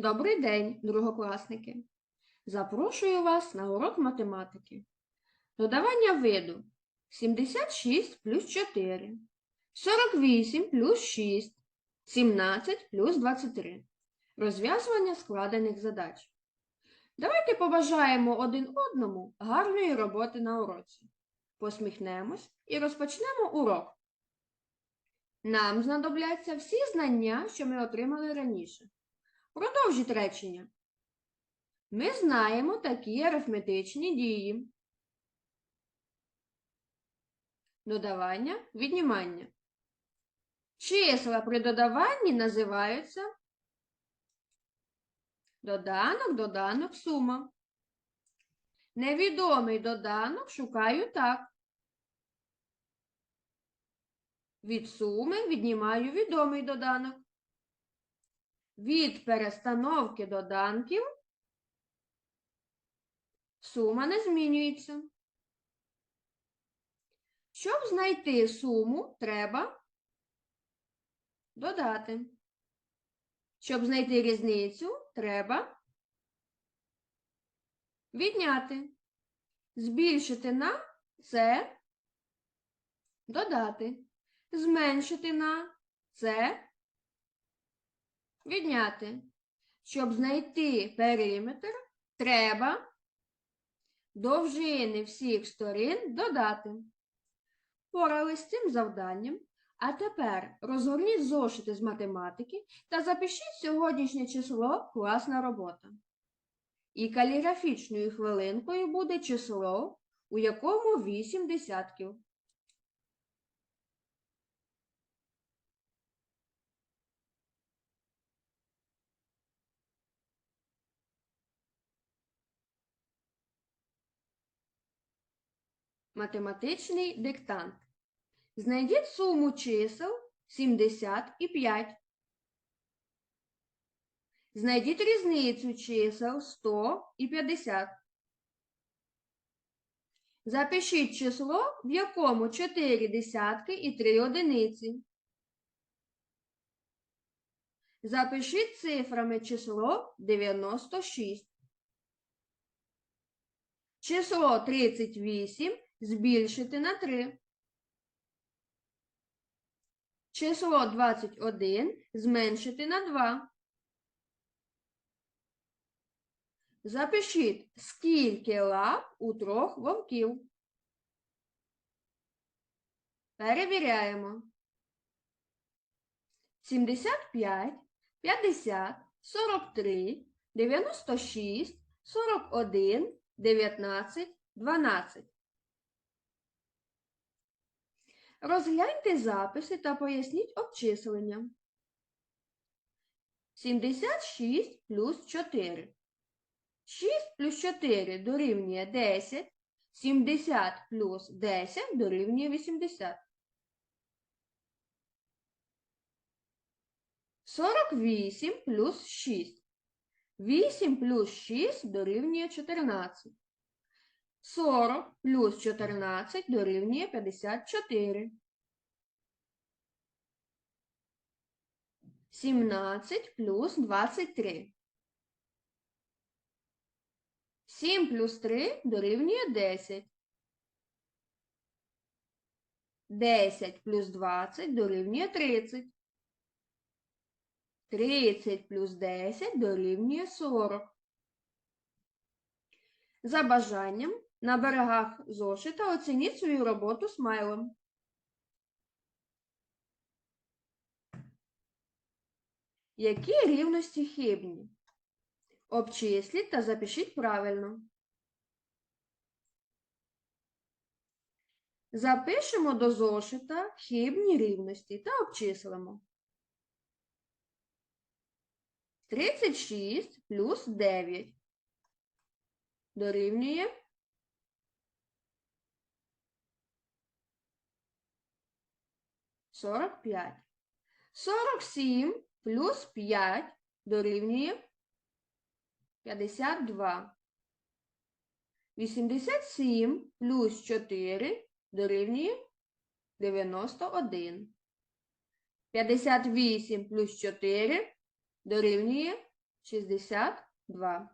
Добрий день, другокласники. Запрошую вас на урок математики. Додавання виду 76 плюс 4, 48 плюс 6, 17 плюс 23. Розв'язування складених задач. Давайте побажаємо один одному гарної роботи на уроці. Посміхнемось і розпочнемо урок. Нам знадобляться всі знання, що ми отримали раніше. Продовжіть речення. Ми знаємо такі арифметичні дії. Додавання, віднімання. Числа при додаванні називаються доданок, доданок, сума. Невідомий доданок шукаю так. Від суми віднімаю відомий доданок. Від перестановки доданків сума не змінюється. Щоб знайти суму, треба додати. Щоб знайти різницю, треба відняти. Збільшити на це додати. Зменшити на це відняти. Щоб знайти периметр, треба довжини всіх сторін додати. Порались з цим завданням. А тепер розгорніть зошити з математики та запишіть сьогоднішнє число класна робота. І каліграфічною хвилинкою буде число, у якому 8 десятків. Математичний диктант. Знайдіть суму чисел 70 і 5. Знайдіть різницю чисел 100 і 50. Запишіть число, в якому 4 десятки і 3 одиниці. Запишіть цифрами число 96. Число 38 збільшити на 3. Число 21 зменшити на 2. Запишіть, скільки лап у трьох вовків. Перевіряємо. 75, 50, 43, 96, 41, 19, 12. Розгляньте записи та поясніть обчислення. 76 плюс 4. 6 плюс 4 дорівнює 10. 70 плюс 10 дорівнює 80. 48 плюс 6. 8 плюс 6 дорівнює 14. 40 плюс 14 дорівнює 54. 17 плюс 23. 7 плюс 3 дорівнює 10. 10 плюс 20 дорівнює 30. 30 плюс 10 дорівнює 40. За бажанням на берегах зошита оцініть свою роботу смайлом. Які рівності хибні? Обчисліть та запишіть правильно. Запишемо до зошита хибні рівності та обчислимо. 36 плюс 9 дорівнює 45. 47 плюс 5 дорівнює 52. 87 плюс 4 дорівнює 91. 58 плюс 4 дорівнює 62.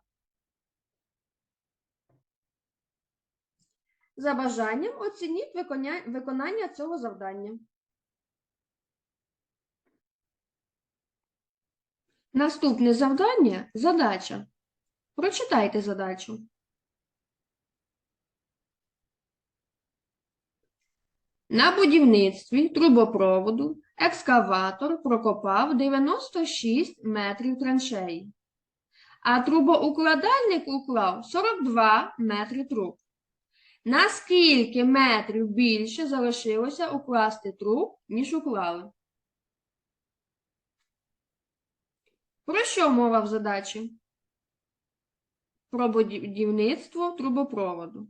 За бажанням оцініть виконання цього завдання. Наступне завдання задача. Прочитайте задачу. На будівництві трубопроводу екскаватор прокопав 96 метрів траншеї, а трубоукладальник уклав 42 метри труб. На скільки метрів більше залишилося укласти труб, ніж уклали? Про що мова в задачі? Про будівництво трубопроводу.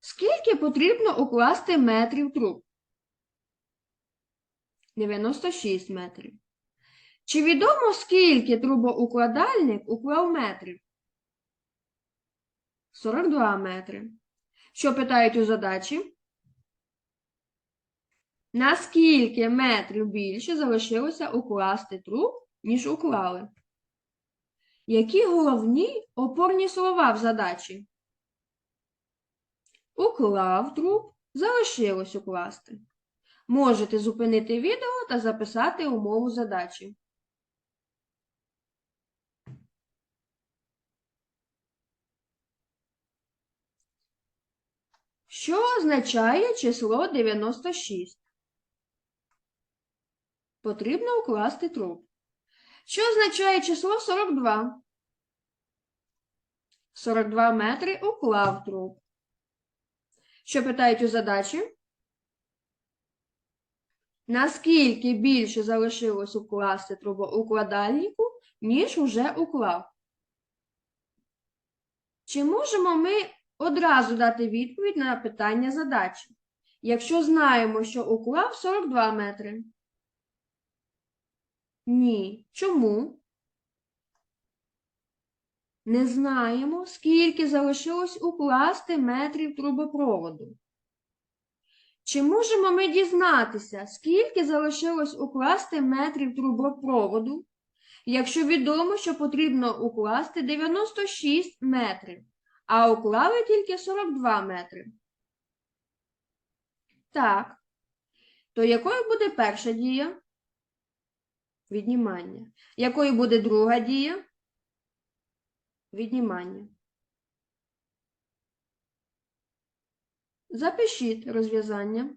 Скільки потрібно укласти метрів труб? 96 метрів. Чи відомо, скільки трубоукладальник уклав метрів? 42 метри. Що питають у задачі? Наскільки метрів більше залишилося укласти труб, ніж уклали? Які головні опорні слова в задачі? Уклав труб, залишилось укласти. Можете зупинити відео та записати умову задачі. Що означає число 96? Потрібно укласти труб. Що означає число 42? 42 метри уклав труб. Що питають у задачі? Наскільки більше залишилось укласти трубоукладальнику, ніж уже уклав? Чи можемо ми одразу дати відповідь на питання задачі, якщо знаємо, що уклав 42 метри? Ні. Чому? Не знаємо, скільки залишилось укласти метрів трубопроводу. Чи можемо ми дізнатися, скільки залишилось укласти метрів трубопроводу, якщо відомо, що потрібно укласти 96 метрів, а уклали тільки 42 метри? Так. То якою буде перша дія? Віднімання. Якою буде друга дія? Віднімання. Запишіть розв'язання.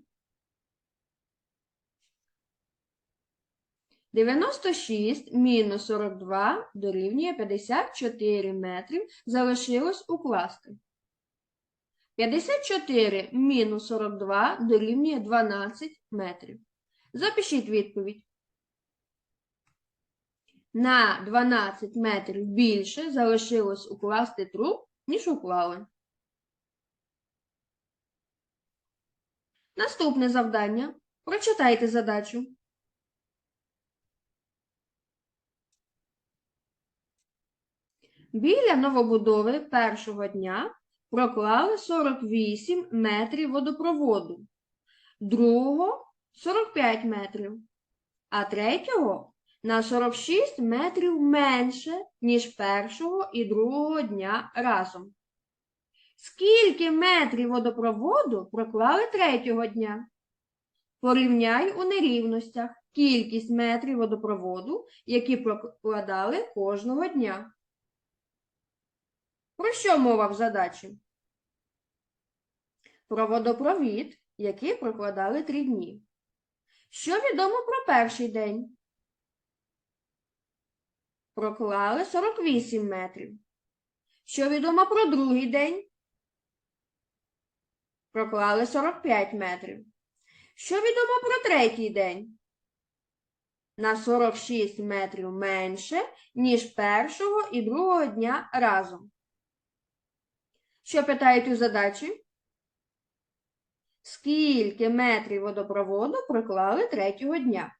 96 мінус 42 дорівнює 54 метрів залишилось укласти. 54 мінус 42 дорівнює 12 метрів. Запишіть відповідь. На 12 метрів більше залишилось укласти труб, ніж уклали. Наступне завдання. Прочитайте задачу. Біля новобудови першого дня проклали 48 метрів водопроводу, другого 45 метрів, а третього на 46 метрів менше, ніж першого і другого дня разом. Скільки метрів водопроводу проклали третього дня? Порівняй у нерівностях кількість метрів водопроводу, які прокладали кожного дня. Про що мова в задачі? Про водопровід, який прокладали три дні. Що відомо про перший день? Проклали 48 метрів. Що відомо про другий день? Проклали 45 метрів. Що відомо про третій день? На 46 метрів менше, ніж першого і другого дня разом. Що питають у задачі? Скільки метрів водопроводу проклали третього дня?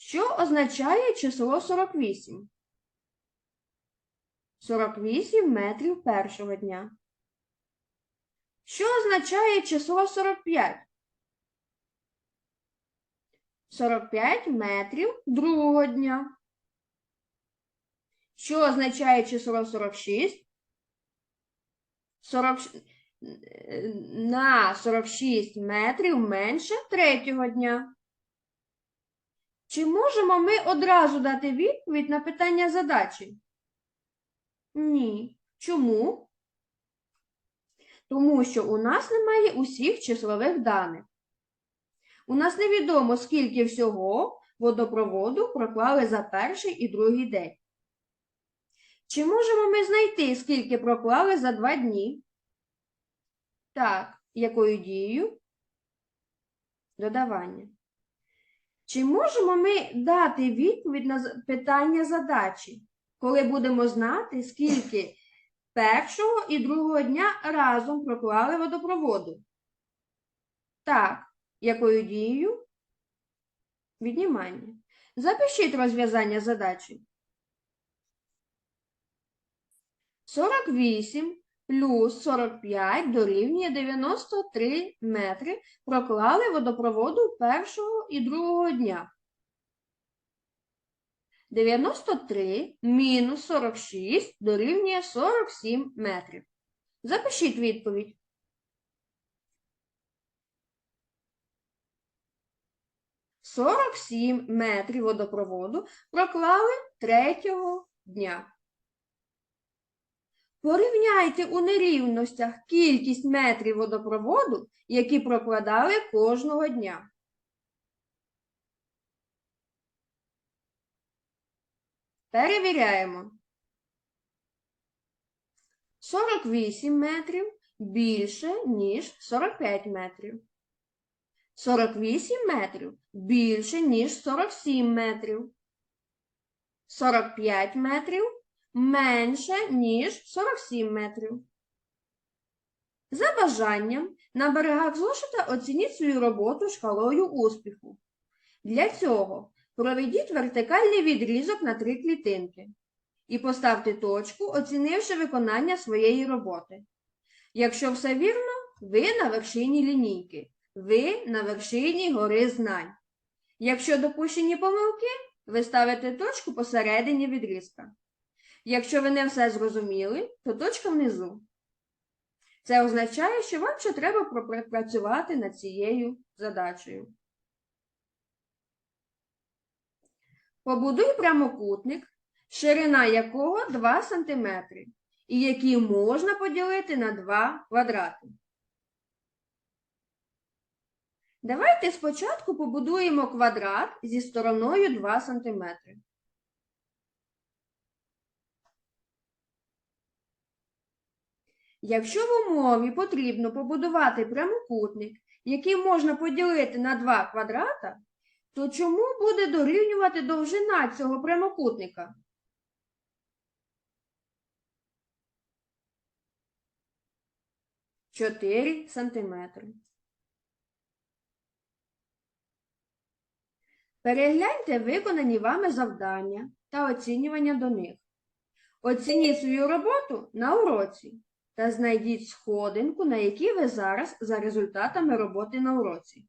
Що означає число 48? 48 метрів першого дня. Що означає число 45? 45 метрів другого дня. Що означає число 46? 40, е, на 46 метрів менше третього дня. Чи можемо ми одразу дати відповідь на питання задачі? Ні. Чому? Тому що у нас немає усіх числових даних. У нас невідомо, скільки всього водопроводу проклали за перший і другий день. Чи можемо ми знайти, скільки проклали за два дні? Так, якою дією? Додавання. Чи можемо ми дати відповідь на питання задачі, коли будемо знати, скільки першого і другого дня разом проклали водопроводу? Так, якою дією? Віднімання. Запишіть розв'язання задачі. 48 плюс 45 дорівнює 93 метри проклали водопроводу першого і другого дня. 93 мінус 46 дорівнює 47 метрів. Запишіть відповідь. Сорок сім метрів водопроводу проклали третього дня. Порівняйте у нерівностях кількість метрів водопроводу, які прокладали кожного дня. Перевіряємо. 48 метрів більше, ніж 45 метрів. 48 метрів більше, ніж 47 метрів. 45 метрів менше, ніж 47 метрів. За бажанням на берегах зошита оцініть свою роботу шкалою успіху. Для цього проведіть вертикальний відрізок на три клітинки і поставте точку, оцінивши виконання своєї роботи. Якщо все вірно, ви на вершині лінійки, ви на вершині гори знань. Якщо допущені помилки, ви ставите точку посередині відрізка. Якщо ви не все зрозуміли, то точка внизу. Це означає, що вам ще треба пропрацювати над цією задачею. Побудуй прямокутник, ширина якого 2 см, і який можна поділити на 2 квадрати. Давайте спочатку побудуємо квадрат зі стороною 2 см. Якщо в умові потрібно побудувати прямокутник, який можна поділити на два квадрата, то чому буде дорівнювати довжина цього прямокутника? Чотири сантиметри. Перегляньте виконані вами завдання та оцінювання до них. Оцініть свою роботу на уроці та знайдіть сходинку, на якій ви зараз за результатами роботи на уроці.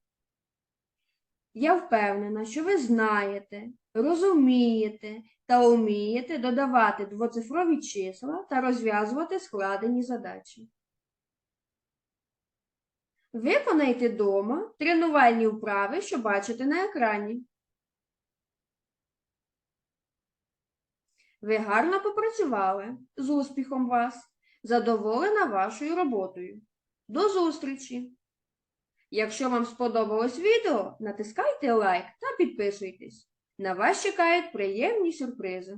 Я впевнена, що ви знаєте, розумієте та вмієте додавати двоцифрові числа та розв'язувати складені задачі. Виконайте дома тренувальні вправи, що бачите на екрані. Ви гарно попрацювали. З успіхом вас! Задоволена вашою роботою. До зустрічі! Якщо вам сподобалось відео, натискайте лайк та підписуйтесь. На вас чекають приємні сюрпризи.